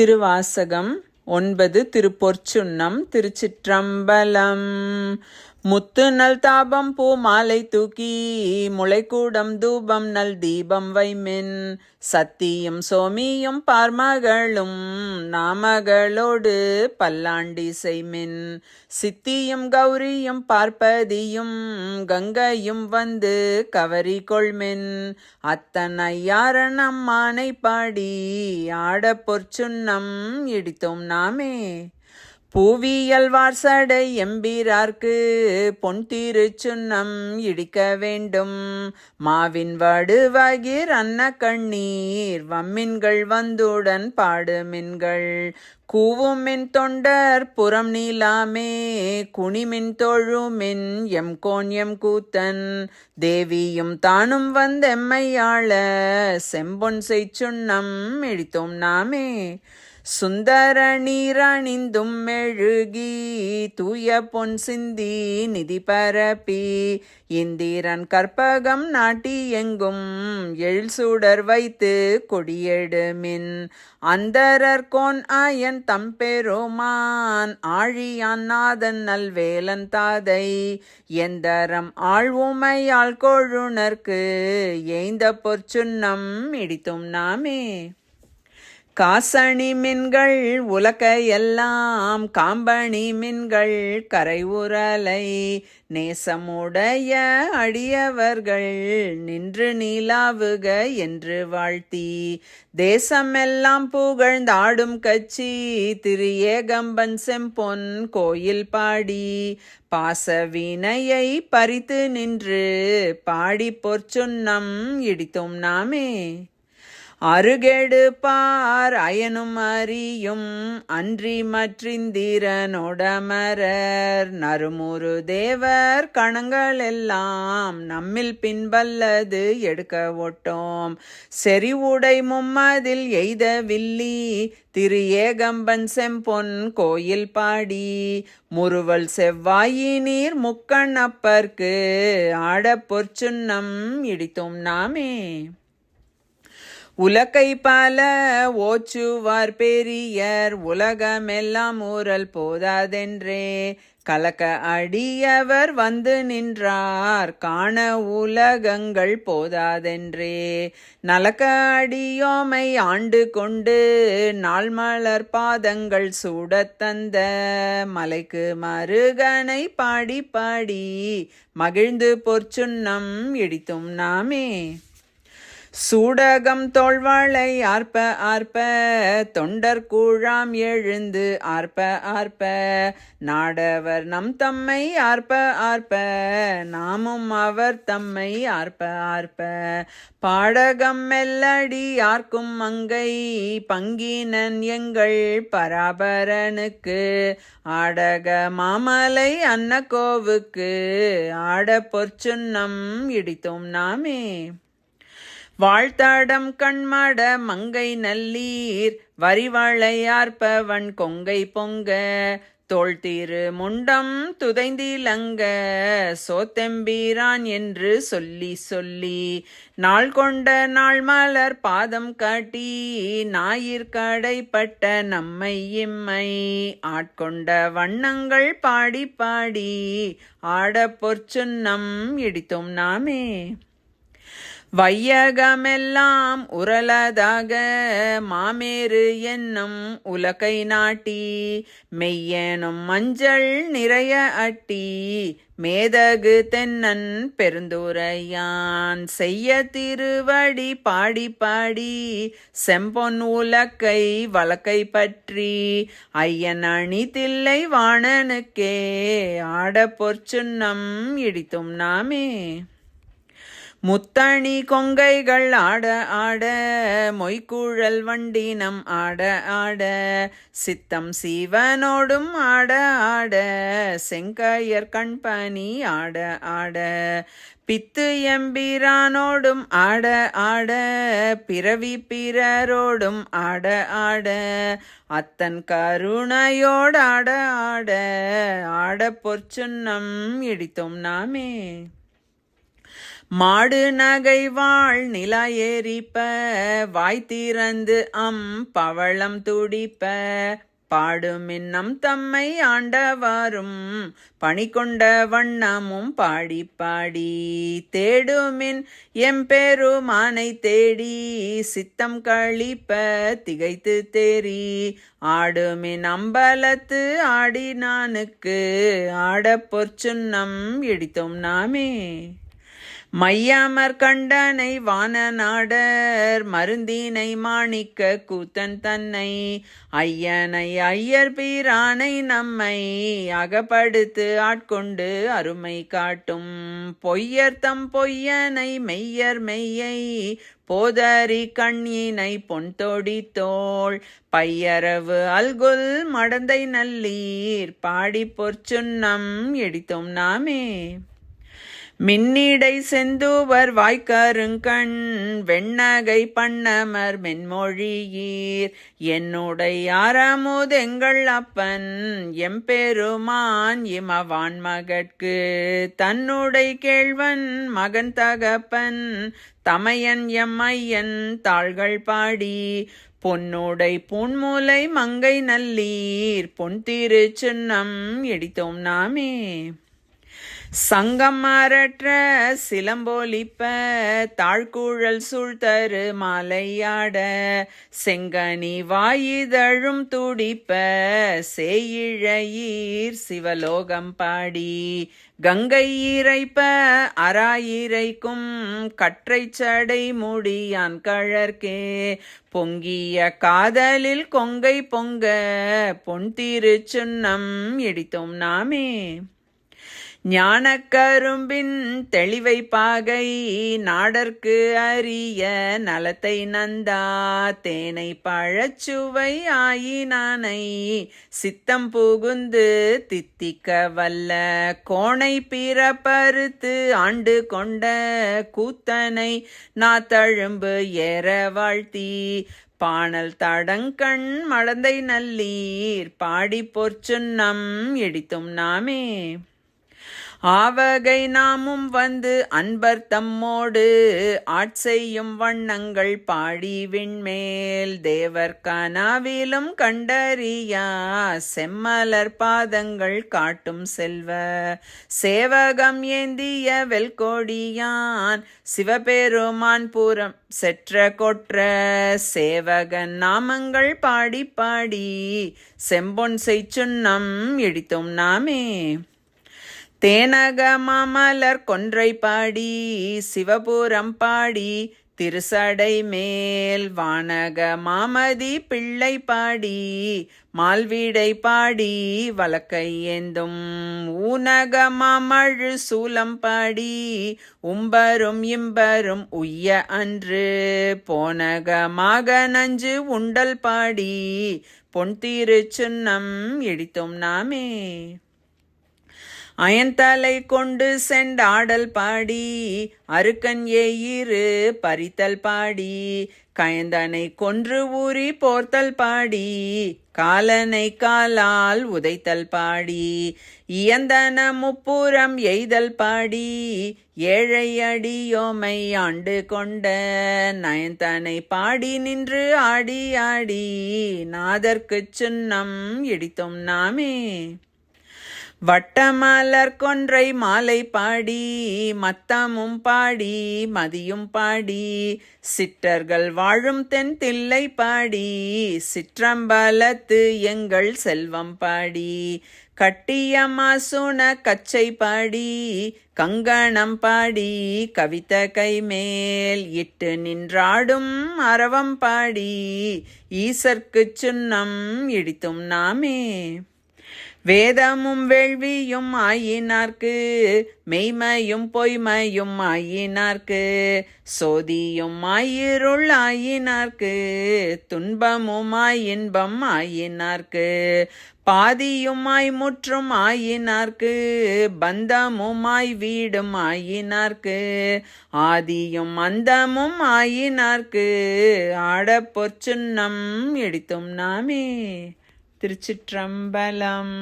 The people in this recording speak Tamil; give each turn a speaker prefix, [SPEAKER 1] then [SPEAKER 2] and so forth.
[SPEAKER 1] திருவாசகம் ஒன்பது திருப்பொற்சுன்னம் திருச்சிற்றம்பலம். முத்து நல் தாபம் பூ மாலை தூக்கி முளைக்கூடம் தூபம் நல் தீபம் வைமென். சத்தியும் சோமியும் பார்மகளும் நாமகளோடு பல்லாண்டி செய்மின். சித்தியும் கௌரியும் பார்ப்பதியும் கங்கையும் வந்து கவரி கொள்மென். அத்தன் ஐயாரன் அம்மானை பாடி ஆடப் பொற்சுன்னம் இடித்தோம் நாமே. பூவியல் வார்சடை எம்பிரார்க்கு பொன் திருச்சுன்னம் இடிக்க வேண்டும். மாவின் வடுவகிர் அன்ன கண்ணீர் வம்மின்கள் வந்துடன் பாடுமின்கள் கூவுமின் தொண்டர் புறம் நீலாமே குனிமின் தொழுமின் எம் கோன் எம் கூத்தன். தேவியும் தானும் வந்தெம்மையாள செம்பொன் செய்ச்சுண்ணம் இடித்தோம் நாமே. சுந்தர நீரணிந்தும் மெழுகி தூய பொன் சிந்தி நிதி பரப்பி. இந்திரன் கற்பகம் நாட்டி எங்கும் எழில் சுடர் வைத்து கொடியெடுமின். அந்தரர் கோன் ஆயன் தம்பெருமான் ஆழியான் நாதன் நல்வேலன் தாதை. எந்தரம் ஆழ்வுமையால் கொழுணர்க்கு ஏய்ந்த பொற்சுன்னம் இடித்தும் நாமே. காசணி மின்கள் உலக எல்லாம் காம்பணி மின்கள் கரை உரலை நேசமுடைய அடியவர்கள் நின்று நீலாவுக என்று வாழ்த்தி. தேசமெல்லாம் புகழ்ந்தாடும் கட்சி திரு ஏகம்பன் செம்பொன் கோயில் பாடி. பாசவினையை பறித்து நின்று பாடி பொற்சுன்னம் இடித்தோம் நாமே. அருகெடுப்பார் அயனும் அறியும் அன்றி மற்றிந்திரனோடமரர். நறுமுறு தேவர் கணங்கள் எல்லாம் நம்மில் பின்பல்லது எடுக்க ஒட்டோம். செறிவுடை மும்மதில் எய்த வில்லி திரு ஏகம்பன் செம்பொன் கோயில் பாடி. முறுவல் செவ்வாயினீர் முக்கண் அப்பர்க்கு ஆட இடித்தோம் நாமே. உலக்கை பல ஓச்சுவார் பெரியர் உலகமெல்லாம் ஊரல் போதாதென்றே. கலக்க அடியவர் வந்து நின்றார் காண உலகங்கள் போதாதென்றே. நலக்க அடியோமை ஆண்டு கொண்டு நாள் மலர் பாதங்கள் சூடத் தந்த. மலைக்கு மருகனை பாடி பாடி மகிழ்ந்து பொற்சுண்ணம் இடித்தும் நாமே. சூடகம் தோல்வாளை ஆர்ப்ப ஆர்ப்ப. தொண்டர் கூழாம் எழுந்து ஆர்ப்ப ஆர்ப்ப. நாடவர் நம் தம்மை ஆர்ப்ப ஆர்ப்ப. நாமும் அவர் தம்மை ஆர்ப்ப ஆர்ப்ப. பாடகம் மெல்லடி ஆர்க்கும் மங்கை பங்கினன் எங்கள் பராபரனுக்கு. ஆடக மாமலை அன்னக்கோவுக்கு ஆட பொற்சுன்னம் இடித்தோம் நாமே. வாழ்த்தாடம் கண்மாட மங்கை நல்லீர் வரிவளையார்ப்பவன் கொங்கை பொங்க. தோல் முண்டம் துதைந்திலங்க சோத்தெம்பீரான் என்று சொல்லி சொல்லி நாள் கொண்ட நாள் மலர் பாதம் காட்டி ஞாயிற்கடைப்பட்ட நம்மை இம்மை. ஆட்கொண்ட வண்ணங்கள் பாடி பாடி ஆட பொற்சுன்னம் இடித்தோம் நாமே. வையகமெல்லாம் உரலதாக மாமேறு என்னும் உலகை நாட்டி மெய்யனும் மஞ்சள் நிறைய அட்டி மேதகு தென்னன் பெருந்துரையான். செய்ய திருவடி பாடி பாடி செம்பொன் உலக்கை வழக்கை பற்றி ஐயன் அணி தில்லை வாணனுக்கே ஆட பொற்சுன்னம் இடித்தும் நாமே. முத்தணி கொங்கைகள் ஆட ஆட மொய்க்குழல் வண்டினம் ஆட ஆட சித்தம் சீவனோடும் ஆட ஆட செங்கையர் கண்பனி ஆட ஆட பித்து எம்பிரானோடும் ஆட ஆட பிறவி பிறரோடும் ஆட ஆட அத்தன் கருணையோடாட ஆட ஆட பொற்சுன்னம் இடித்தோம் நாமே. மாடு நகை வாழ் நிலா ஏறிப்ப வாய் திறந்து அம் பவளம் துடிப்ப. பாடுமின்னம் தம்மை ஆண்டவாரும் பணி கொண்ட வண்ணமும் பாடி பாடி. தேடுமின் எம்பெருமானை தேடி சித்தம் கழிப்ப திகைத்து தேறி. ஆடுமின் அம்பலத்து ஆடினானுக்கு ஆடப் பொற்சுன்னம் இடித்தோம் நாமே. மையாமற் கண்டனை வான நாடர் மருந்தினை மாணிக்க கூத்தன் தன்னை ஐயனை ஐயர் பீரானை நம்மை அகப்படுத்து ஆட்கொண்டு அருமை காட்டும். பொய்யர் தம் பொய்யனை மெய்யர் மெய்யை போதரி கண்ணினை பொன்தொடி தோள் பையரவு அல்குல் மடந்தை நல்லீர் பாடி பொற்சுன்னம் எடித்தோம் நாமே. மின்னிடை செந்துவர் வாய்க்கருங்கண் வெண்ணகை பண்ணமர் மென்மொழியீர். என்னுடைய ஆரமுதெங்கள் அப்பன் எம்பெருமான் இமவான் மகட்கு தன்னுடை கேழ்வன் மகன் தகப்பன் தமையன் எம்மையன் தாள்கள் பாடி. பொன்னுடை பூன்மூலை மங்கை நல்லீர் பொன் திரு சின்னம் இடித்தோம் நாமே. சங்கம் மாறற்ற சிலம்போலிப்ப தாழ்கூழல் சூழ்த்தரு மாலையாட செங்கனி வாயிதழும் துடிப்ப சேயிழையீர் சிவலோகம் பாடி. கங்கை இறைப்ப அராயிரைக்கும் கற்றை சடை முடியான் கழற்கே. பொங்கிய காதலில் கொங்கை பொங்க பொன் திரு இடித்தோம் நாமே. ஞானக்கரும்பின் தெளிவை பாகை நாடற்கு அரிய நலத்தை நந்தா தேனை பழச்சுவை ஆயினானை சித்தம் புகுந்து தித்திக்க வல்ல கோணை பிறப்பறுத்து ஆண்டு கொண்ட கூத்தனை நாத்தழும்பு ஏற வாழ்த்தி பாணல் தடங்கண் மடந்தை நல்லீர் பாடி பொற்சுன்னம் இடித்தும் நாமே. ஆவகை நாமும் வந்து அன்பர் தம்மோடு ஆட்செய்யும் வண்ணங்கள் பாடி விண்மேல் தேவர் கனாவிலும் கண்டறியா செம்மலர் பாதங்கள் காட்டும் செல்வ. சேவகம் ஏந்திய வெல்கோடியான் சிவபெருமான் பூரம் செற்ற கொற்ற சேவகன் நாமங்கள் பாடி பாடி செம்பொன் செய்ச்சுன்னம் இடித்தோம் நாமே. தேனக மாமலர் கொன்றை பாடி சிவபுரம் பாடி திருசடை மேல் வானக மாமதி பிள்ளை பாடி மால்வீடை பாடி வழக்கை ஏந்தும் ஊனக மாமழு சூலம் பாடி உம்பரும் இம்பரும் உய்ய அன்று போனகமாக நஞ்சு உண்டல் பாடி பொன் தீரு சுன்னம் இடித்தோம் நாமே. அயன்தலை கொண்டு செண்டாடல் பாடி அருக்கன் ஏயிரு பறித்தல் பாடி கயந்தனை கொன்று ஊறி போர்த்தல் பாடி காலனை காலால் உதைத்தல் பாடி இயந்தன முப்புறம் எய்தல் பாடி ஏழை அடியோமை ஆண்டு கொண்ட நயந்தனை பாடி நின்று ஆடி ஆடி நாதற்குச் சுன்னம் இடித்தோம் நாமே. வட்டமலர் கொன்றை மாலை பாடி மத்தமும் பாடி மதியும் பாடி சிற்றர்கள் வாழும் தென் தில்லை பாடி சிற்றம்பலத்து எங்கள் செல்வம் பாடி. கட்டிய மாசுன கச்சை பாடி கங்கணம் பாடி கவித கைமேல் இட்டு நின்றாடும் அரவம் பாடி. ஈசர்க்குச் சுன்னம் இடித்தும் நாமே. வேதமும் வேள்வியும் ஆயினார்க்கு மெய்மையும் பொய்மையும் ஆயினார்க்கு சோதியும் ஆயிருள் ஆயினார்க்கு துன்பமும் இன்பம் ஆயினார்க்கு பாதியுமாய் முற்றும் ஆயினார்க்கு பந்தமுமாய் வீடும் ஆயினார்க்கு ஆதியும் அந்தமும் ஆயினார்க்கு ஆடப்பொற்சுன்னம் இடித்தும் நாமே. திருச்சிற்றம்பலம்.